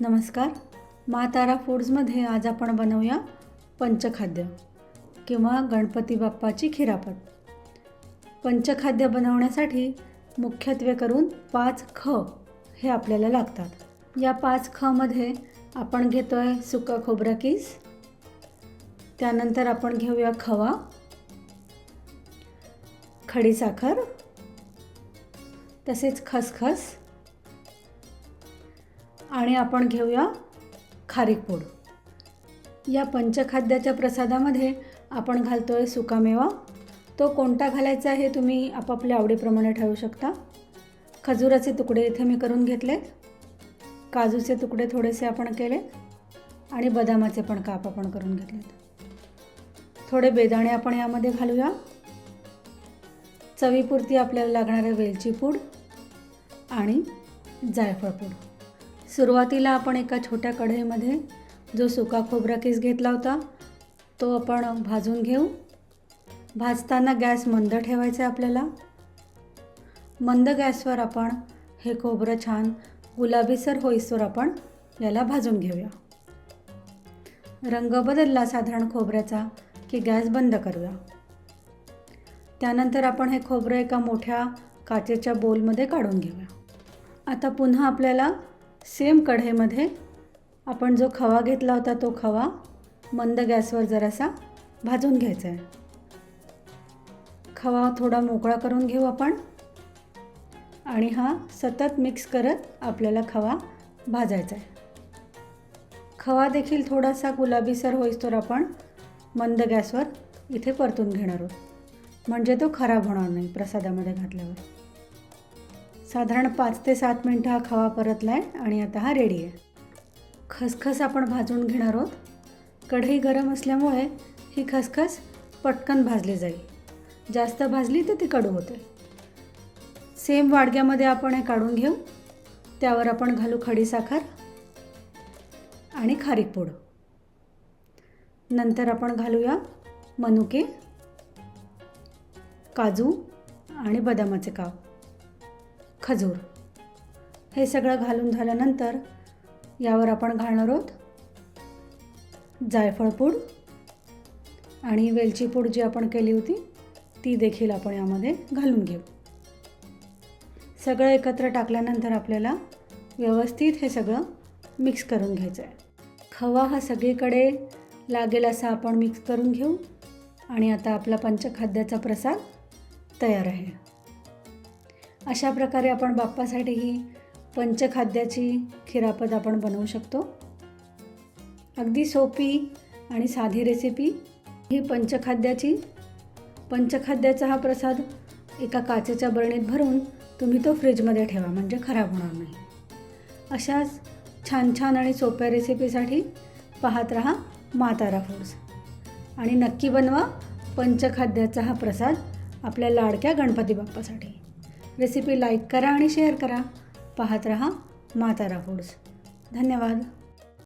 नमस्कार. मातारा फूड्समध्ये आज आपण बनवूया पंचखाद्य किंवा गणपती बाप्पाची खिरापत पंचखाद्य बनवण्यासाठी मुख्यत्वे करून पाच ख हे आपल्याला लागतात. या पाच खमध्ये आपण घेतो आहे सुका खोबरा किस. त्यानंतर आपण घेऊया खवा खडीसाखर तसेच खसखस आणि आपण घेऊया खारीक पूड. या पंचखाद्याच्या प्रसादामध्ये आपण घालतो आहे सुकामेवा. तो कोणता घालायचा हे तुम्ही आपापल्या आवडीप्रमाणे ठरवू शकता. खजुराचे तुकडे इथे मी करून घेतलेत. काजूचे तुकडे थोडेसे आपण केले आणि बदामाचे पण काप आपण करून घेतलेत. थोडे बेदाणे आपण यामध्ये घालूया. चवीपुरती आपल्याला लागणारे वेलची पूड आणि जायफळ पूड. सुरुवातीला आपण एका छोट्या कढईमध्ये जो सुका खोबरा किस घेतला होता तो आपण भाजून घेऊ. भाजताना गॅस मंद ठेवायचा आहे आपल्याला. मंद गॅसवर आपण हे खोबरं छान गुलाबीसर होईसवर आपण याला भाजून घेऊया. रंग बदलला साधारण खोबऱ्याचा की गॅस बंद करूया. त्यानंतर आपण हे खोबरं एका मोठ्या काचेच्या बोलमध्ये काढून घेऊया. आता पुन्हा आपल्याला सेम कढईमध्ये आपण जो खवा घेतला होता तो खवा मंद गॅसवर जरासा भाजून घ्यायचा आहे. खवा थोडा मोकळा करून घेऊ आपण. आणि हा सतत मिक्स करत आपल्याला खवा भाजायचा आहे. खवा देखील थोडासा गुलाबीसर होईस्तोवर आपण मंद गॅसवर इथे परतून घेणार आहोत. म्हणजे तो खराब होणार नाही प्रसादामध्ये घातल्यावर. साधारण पाच ते सात मिनटं हा खवा परतला आहे आणि आता हा रेडी आहे. खसखस आपण भाजून घेणार आहोत. कढई गरम असल्यामुळे ही खसखस पटकन भाजली जाईल. जास्त भाजली तर ती कडू होते. सेम वाडग्यामध्ये आपण हे काढून घेऊ. त्यावर आपण घालू खडीसाखर आणि खारीक पूड. नंतर आपण घालूया मनुके काजू आणि बदामाचे काप. खजूर. हे सगळं घालून झाल्यानंतर यावर आपण घालणार आहोत जायफळ पूड आणि वेलची पूड जी आपण केली होती ती देखील आपण यामध्ये घालून घेऊ. सगळं एकत्र टाकल्यानंतर आपल्याला व्यवस्थित हे सगळं मिक्स करून घ्यायचं आहे खवा हा सगळीकडे लागेल असा आपण मिक्स करून घेऊ आणि आता आपला पंचखाद्याचा प्रसाद तयार आहे. अशा प्रकारे आपण बाप्पासाठी ही पंचखाद्याची खिरापत आपण बनवू शकतो. अगदी सोपी आणि साधी रेसिपी ही पंचखाद्याची पंचखाद्याचा हा प्रसाद एका काचेच्या बरणीत भरून तुम्ही तो फ्रीजमध्ये ठेवा म्हणजे खराब होणार नाही. अशाच छान छान आणि सोप्या रेसिपीसाठी पाहत रहा मातारा फूड्स आणि नक्की बनवा पंचखाद्याचा हा प्रसाद आपल्या लाडक्या गणपती बाप्पासाठी. रेसिपी लाईक करा आणि शेअर करा. पाहत रहा मातारा फूड्स. धन्यवाद.